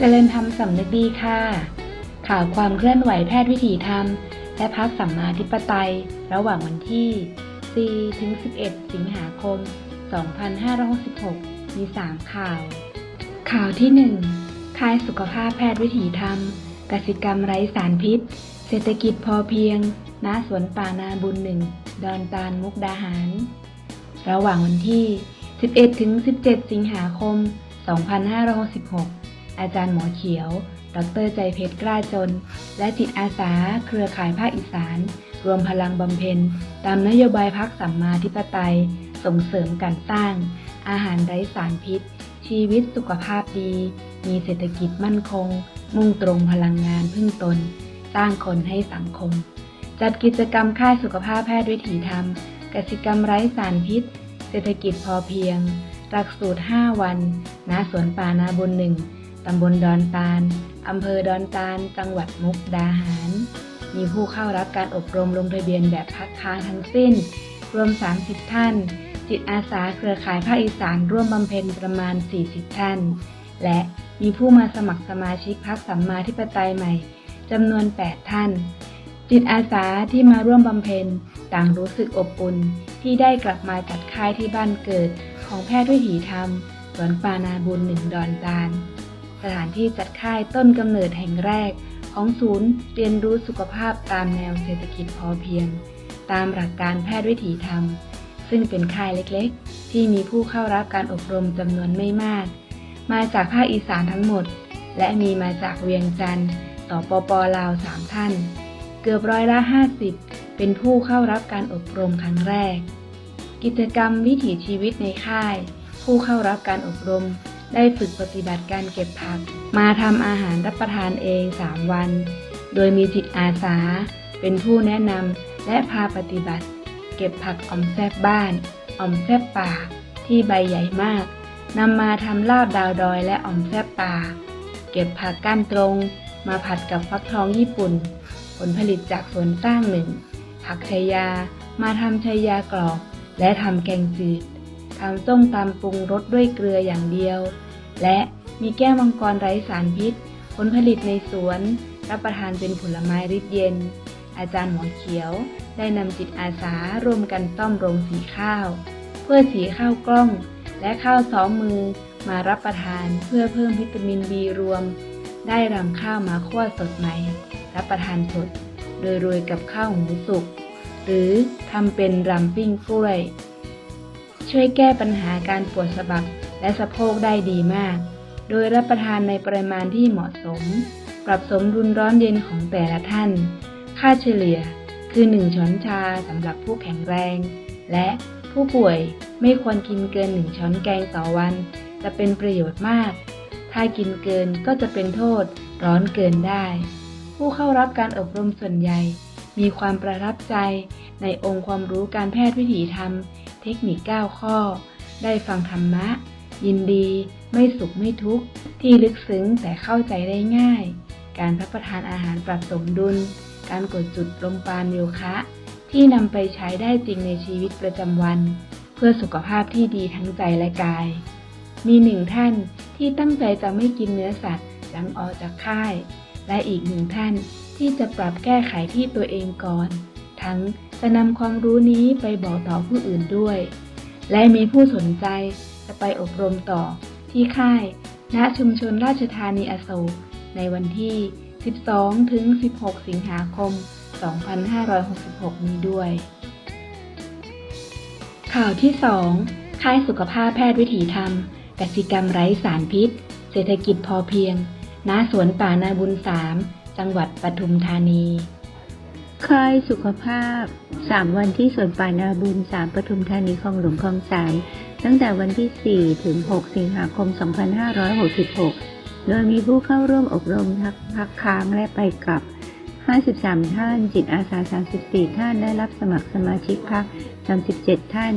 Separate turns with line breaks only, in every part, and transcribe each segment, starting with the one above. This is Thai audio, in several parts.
เจริญธรรมสำนึกดีค่ะ ข่าวความเคลื่อนไหวแพทย์วิถีธรรม และพักสัมมาธิปไตย ระหว่างวันที่ 4 ถึง 11 สิงหาคม 2566 มี 3 ข่าว ข่าวที่ 1 ค่ายสุขภาพแพทย์วิถีธรรม กสิกรรมไร้สารพิษ เศรษฐกิจพอเพียง ณ สวนป่านาบุญหนึ่ง ดอนตาลมุกดาหาร ระหว่างวันที่ 11 ถึง 17 สิงหาคม 2566 อาจารย์หมอเขียว ดรใจเพชรกล้าจน และจิตอาสา เครือข่ายภาคอีสาน รวมพลังบำเพ็ญ ตามนโยบายพักสัมมาธิปไตย ส่งเสริมการสร้าง อาหารไร้สารพิษ ชีวิตสุขภาพดี มีเศรษฐกิจมั่นคง มุ่งตรงพลังงานพึ่งตน สร้างคนให้สังคม จัดกิจกรรมค่ายสุขภาพแพทย์วิถีธรรมกสิกรรมไร้สารพิษ เศรษฐกิจพอเพียง หลักสูตร 5 วัน ณ สวนป่านาบุญหนึ่ง ตำบลดอนตาล อำเภอดอนตาล จังหวัดมุกดาหาร มีผู้เข้ารับการอบรมลงทะเบียนแบบพักค้างทั้งสิ้น รวม 30 ท่าน จิตอาสาเครือข่ายภาคอีสานร่วมบำเพ็ญประมาณ 40 ท่าน และมีผู้มาสมัครสมาชิกพักสัมมาธิปไตยใหม่จำนวน 8 ท่าน จิตอาสาที่มาร่วมบำเพ็ญต่างรู้สึกอบอุ่นที่ได้กลับมาจัดค่ายที่บ้านเกิดของแพทย์วิถีธรรมสวนปานาบุญหนึ่งดอนตาล สถานที่จัดค่ายต้นกำเนิดแห่งแรก ของศูนย์เรียนรู้สุขภาพตามแนวเศรษฐกิจพอเพียง ตามหลักการแพทย์วิถีธรรม ซึ่งเป็นค่ายเล็กๆ ที่มีผู้เข้ารับการอบรมจำนวนไม่มาก มาจากภาคอีสานทั้งหมด และมีมาจากเวียงจันทร์ต่อปปลาวสามท่าน เกือบร้อยละ 50 เป็นผู้เข้ารับการอบรมครั้งแรก กิจกรรมวิถีชีวิตในค่าย ผู้เข้ารับการอบรม ได้ฝึกปฏิบัติการเก็บผัก มาทำอาหารรับประทานเอง 3 วัน โดยมีจิตอาสา เป็นผู้แนะนำและพาปฏิบัติ เก็บผักอมแซบบ้านอมแซบป่า ที่ใบใหญ่มากนำมาทำลาบดาวดอยและอ่อมแซบป่า เก็บผักก้านตรง มาผัดกับฟักทองญี่ปุ่น ผลผลิตจากสวนสร้างหนึ่ง ผักชายา มาทำชายากรอบและทำแกงจืด ทำส้มตำปรุงรสด้วยเกลืออย่างเดียว และมีแก้วมังกรไร้สารพิษ ผลผลิตในสวน รับประทานเป็นผลไม้ริดเย็น อาจารย์หมอเขียว ได้นำจิตอาสารวมกันต้อมโรงสีข้าว เพื่อสีข้าวกล้อง และข้าวซ้อมมือมารับประทานเพื่อเพิ่มวิตามินบีรวม ได้รำข้าวมาคั่วสดใหม่ รับประทานสด โดยโรยกับข้าวหมูสุก หรือทำเป็นรำปิ้งกล้วย ช่วยแก้ปัญหาการปวดสะบักและสะโพกได้ดีมาก โดยรับประทานในปริมาณที่เหมาะสม ปรับสมดุลร้อนเย็นของแต่ละท่าน ค่าเฉลี่ยคือ 1 ช้อนชาสำหรับผู้แข็งแรง และผู้ป่วยไม่ควรกินเกิน 1 ช้อนแกงต่อวัน จะเป็นประโยชน์มาก ถ้ากินเกินก็จะเป็นโทษร้อนเกินได้ ผู้เข้ารับการอบรมส่วนใหญ่ มีความประทับใจในองค์ความรู้การแพทย์วิถีธรรม เทคนิค 9 ข้อ ได้ฟังธรรมะ ยินดี ไม่สุขไม่ทุกข์ ที่ลึกซึ้งแต่เข้าใจได้ง่าย การรับประทานอาหารปรับสมดุล การกดจุดลมปานโยคะ ที่นำไปใช้ได้จริงในชีวิตประจำวัน เพื่อสุขภาพที่ดีทั้งใจและกาย มีหนึ่งท่านที่ตั้งใจจะไม่กินเนื้อสัตว์หลังออกจากค่าย และอีกหนึ่งท่านที่จะปรับแก้ไขที่ตัวเองก่อน ทั้งจะนำความรู้นี้ไปบอกต่อผู้อื่นด้วย และมีผู้สนใจจะไปอบรมต่อที่ค่าย ณ ชุมชนราชธานีอโศกในวันที่ 12 ถึง 16 สิงหาคม 2566 นี้ด้วย ข่าวที่ 2 ค่ายสุขภาพแพทย์วิถีธรรมกสิกรรมไร้สารพิษ เศรษฐกิจพอเพียง ณ สวนป่านาบุญสาม จังหวัดปทุมธานี
ค่ายสุขภาพ 3 วันที่สวนป่านาบุญ 3ปทุมธานีคลองหลวงคลองสามตั้งแต่วันที่ 4 ถึง 6 สิงหาคม 2566 โดยมีผู้เข้าร่วมอบรมทักพักค้างและไปกลับ 53 ท่าน จิตอาสา 34 ท่านได้รับสมัครสมาชิกพัก 37 ท่าน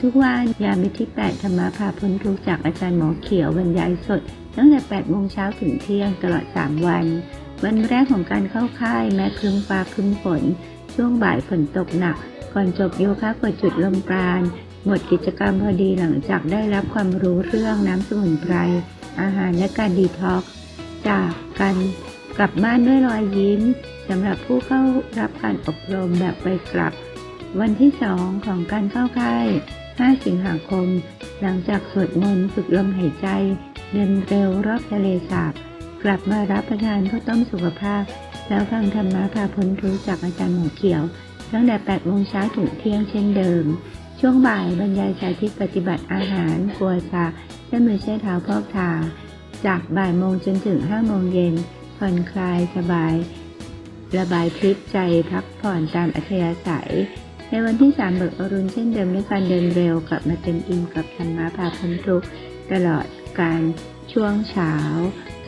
ทุกวันยามิที่ 8 ธรรมะพาพ้นทุกจากอาจารย์หมอเขียวบรรยายสด ตั้งแต่ 8 โมงเช้าถึงเที่ยงตลอด 3 วัน วันแรกของการเข้าค่ายแม้ครึ้มฟ้าครึ้มฝน ช่วงบ่ายฝนตกหนัก ก่อนจบโยคะกดจุดลมปราณ หมดกิจกรรมพอดีหลังจากได้รับความรู้เรื่องน้ำสมุนไพร อาหารและการดีท็อกซ์จากกันกลับบ้านด้วยรอยยิ้มสำหรับผู้เข้ารับการอบรมแบบไปกลับ วันที่สองของการเข้าค่าย 5 สิงหาคม หลังจากสวดมนต์ฝึกลมหายใจ เดินเร็วรอบทะเลสาบ กลับมารับประทานข้าวต้มสุขภาพ แล้วฟังธรรมะพาพ้นทุกข์จากอาจารย์หมอเขียว ตั้งแต่8โมงเช้าถึงเที่ยงเช่นเดิม ช่วงบ่ายบรรยายสาธิตปฏิบัติอาหารครัวซาเส้นมือใช้เท้าพอกทา จากบ่ายโมงจนถึง5โมงเย็นผ่อนคลายสบาย ระบายพลิกใจพักผ่อนตามอัธยาศัย ในวันที่สามเบิกอรุณเช่นเดิมด้วยการเดินเร็วกลับมาเต็มอิ่มกับธรรมะพาพ้นทุกข์ตลอดการ ช่วงเช้า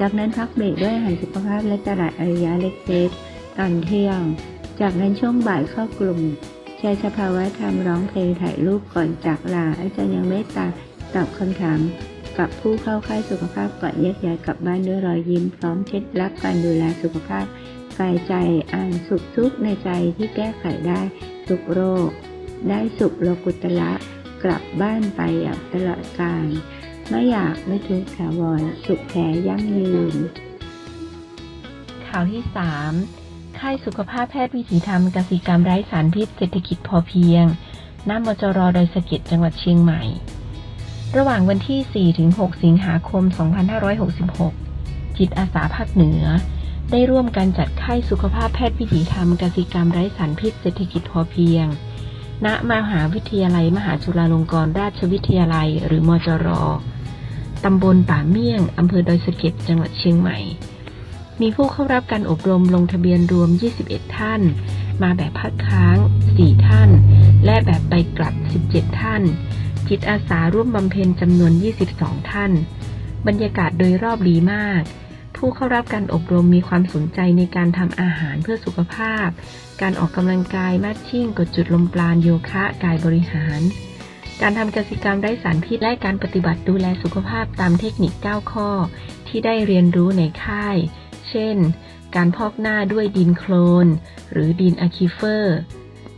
จากนั้นพักเบรกด้วยอาหารสุขภาพและตลาดอริยะเล็กๆ ตอนเที่ยง จากนั้นช่วงบ่ายเข้ากลุ่มใช้สภาวะธรรมร้องเพลงถ่ายรูปก่อนจากลา อาจารย์ยังเมตตาตอบคำถามกับผู้เข้าค่ายสุขภาพก่อนแยกย้ายกลับบ้านด้วยรอยยิ้มพร้อมเคล็ดลับการดูแลสุขภาพกายใจอ่านสุขทุกข์ในใจที่แก้ไขได้ทุกโรค ได้สุขโลกุตละกลับบ้านไปอย่างตลอดกาล ไม่อยากไม่ทุกข์ถาวรสุขแท้ยั่งยืน
ข่าวที่3ค่ายสุขภาพแพทย์วิถีธรรมกสิกรรมไร้สารพิษเศรษฐกิจพอเพียงณมจรโดยสะเก็ดจังหวัดเชียงใหม่ ระหว่างวันที่ 4-6 สิงหาคม 2566 จิตอาสาภาคเหนือ ได้ร่วมกันจัดค่ายสุขภาพแพทย์วิถีธรรมกสิกรรมไร้สารพิษเศรษฐกิจพอเพียง ณ มหาวิทยาลัยมหาจุฬาลงกรณราชวิทยาลัย หรือมจร ตำบลป่าเมี่ยง อำเภอดอยสะเก็ด จังหวัดเชียงใหม่ มีผู้เข้ารับการอบรมลงทะเบียนรวม 21 ท่าน มาแบบพักค้าง 4 ท่าน และแบบไปกลับ 17 ท่าน จิตอาสาร่วมบำเพ็ญจำนวน 22 ท่าน บรรยากาศโดยรอบดีมาก ผู้เข้ารับการอบรมมีความสนใจในการทำอาหารเพื่อสุขภาพ การออกกำลังกายมัดชิ่ง กดจุดลมปราณโยคะ กายบริหาร การทำกสิกรรมไร้สารพิษและการปฏิบัติดูแลสุขภาพตามเทคนิค 9 ข้อ ที่ได้เรียนรู้ในค่าย เช่น การพอกหน้าด้วยดินโคลน หรือดินอะคิเฟอร์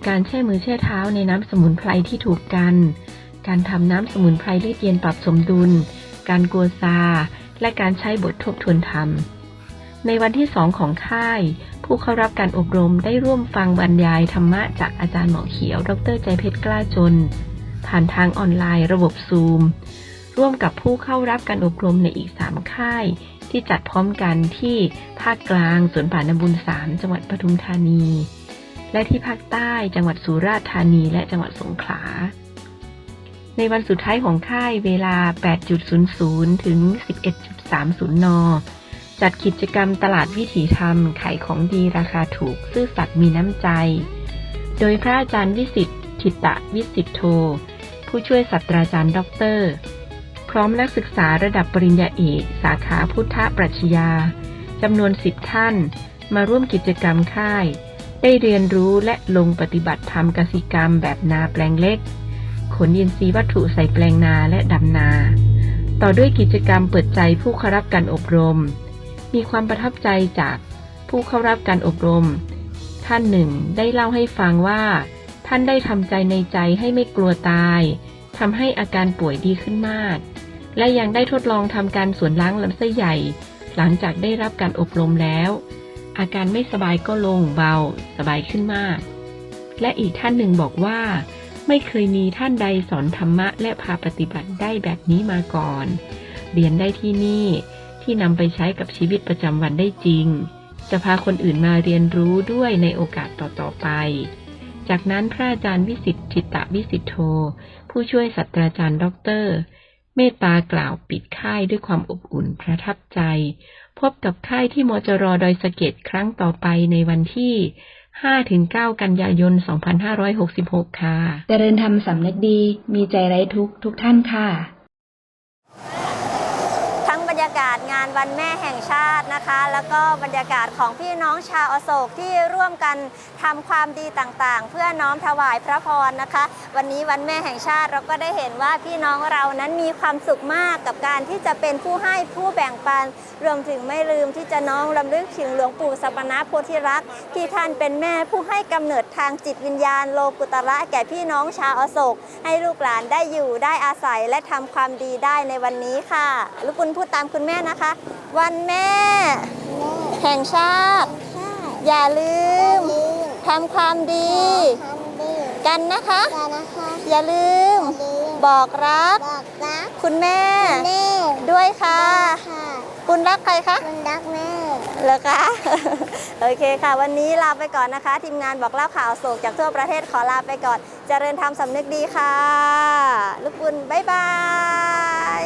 การแช่มือแช่เท้าในน้ำสมุนไพรที่ถูกกัน การทำน้ำสมุนไพรเลือดเย็นปรับสมดุล การกัวซา และการใช้บททบทวนธรรม ในวันที่สองของค่าย ผู้เข้ารับการอบรมได้ร่วมฟังบรรยายธรรมะจากอาจารย์หมอเขียว ดร ใจเพชรกล้าจน ผ่านทางออนไลน์ระบบซูมร่วมกับผู้เข้ารับการอบรมในอีก 3 ค่าย ที่จัดพร้อมกันที่ภาคกลางสวนป่านาบุญสามจังหวัดปทุมธานี และที่ภาคใต้จังหวัดสุราษฎร์ธานีและจังหวัดสงขลา ในวันสุดท้ายของค่ายเวลา 8.00 ถึง 11.30 น จัดกิจกรรมตลาดวิถีธรรม ขายของดีราคาถูก ซื่อสัตย์มีน้ำใจ โดยพระอาจารย์วิสิทธิตะวิสิทธโธ ผู้ช่วยศาสตราจารย์ด็อกเตอร์ พร้อมนักศึกษาระดับปริญญาเอก สาขาพุทธปรัชญาจำนวนสิบท่าน มาร่วมกิจกรรมค่าย ได้เรียนรู้และลงปฏิบัติธรรมกสิกรรมแบบนาแปลงเล็ก ขนยินทรีย์วัตถุใส่แปลงนาและดำนา ต่อด้วยกิจกรรมเปิดใจผู้เข้ารับการอบรม มีความประทับใจจากผู้เข้ารับการอบรม ท่านหนึ่งได้เล่าให้ฟังว่า ท่านได้ทำใจในใจให้ไม่กลัวตายทำให้อาการป่วยดีขึ้นมาก และยังได้ทดลองทำการสวนล้างลำไส้ใหญ่ หลังจากได้รับการอบรมแล้ว อาการไม่สบายก็ลงเบา สบายขึ้นมาก และอีกท่านหนึ่งบอกว่า ไม่เคยมีท่านใดสอนธรรมะและพาปฏิบัติได้แบบนี้มาก่อน เรียนได้ที่นี่ที่นำไปใช้กับชีวิตประจำวันได้จริง จะพาคนอื่นมาเรียนรู้ด้วยในโอกาสต่อๆไป จากนั้นพระอาจารย์วิสิทธิตะวิสิทโธ ผู้ช่วยศาสตราจารย์ด็อกเตอร์ เมตตากล่าวปิดค่ายด้วยความอบอุ่นประทับใจ พบกับค่ายที่มจรดอยสะเก็ดครั้งต่อไปในวันที่ 5-9 กันยายน 2566 ค่ะ
เจริญธรรมสำนึกดี มีใจไร้ทุกทุกท่านค่ะา
กาศงานวันแม่แห่งชาตินะคะ แล้วก็บรรยากาศของพี่น้องชาวอโศกที่ร่วมกันทำความดีต่างๆ เพื่อน้อมถวายพระพรนะคะ วันนี้วันแม่แห่งชาติเราก็ได้เห็นว่าพี่น้องเรานั้นมีความสุขมากกับการที่จะเป็นผู้ให้ผู้แบ่งปัน รวมถึงไม่ลืมที่จะน้องรำลึกถึงหลวงปู่สัปนะโพธิรักษ์ที่ท่านเป็นแม่ผู้ให้กำเนิดทางจิตวิญญาณโลกุตระแก่พี่น้องชาวอโศก ให้ลูกหลานได้อยู่ได้อาศัยและทำความดีได้ในวันนี้ค่ะลูกคุณพูดตามคุณแม่นะคะ วันแม่ แห่งชาติ อย่าลืมทำความดี กันนะคะ อย่าลืม บอกรัก
บอกรัก
คุณแม่
แม่
ด้วยค่ะ
ค่ะ
คุณรักใครคะ
คุณรักแม่
เหรอคะโอเคค่ะ วันนี้ลาไปก่อนนะคะ ทีมงานบอกเล่าข่าวโศกจากทั่วประเทศขอลาไปก่อนเจริญธรรมสำนึกดีค่ะ ลูกบุญบ๊ายบาย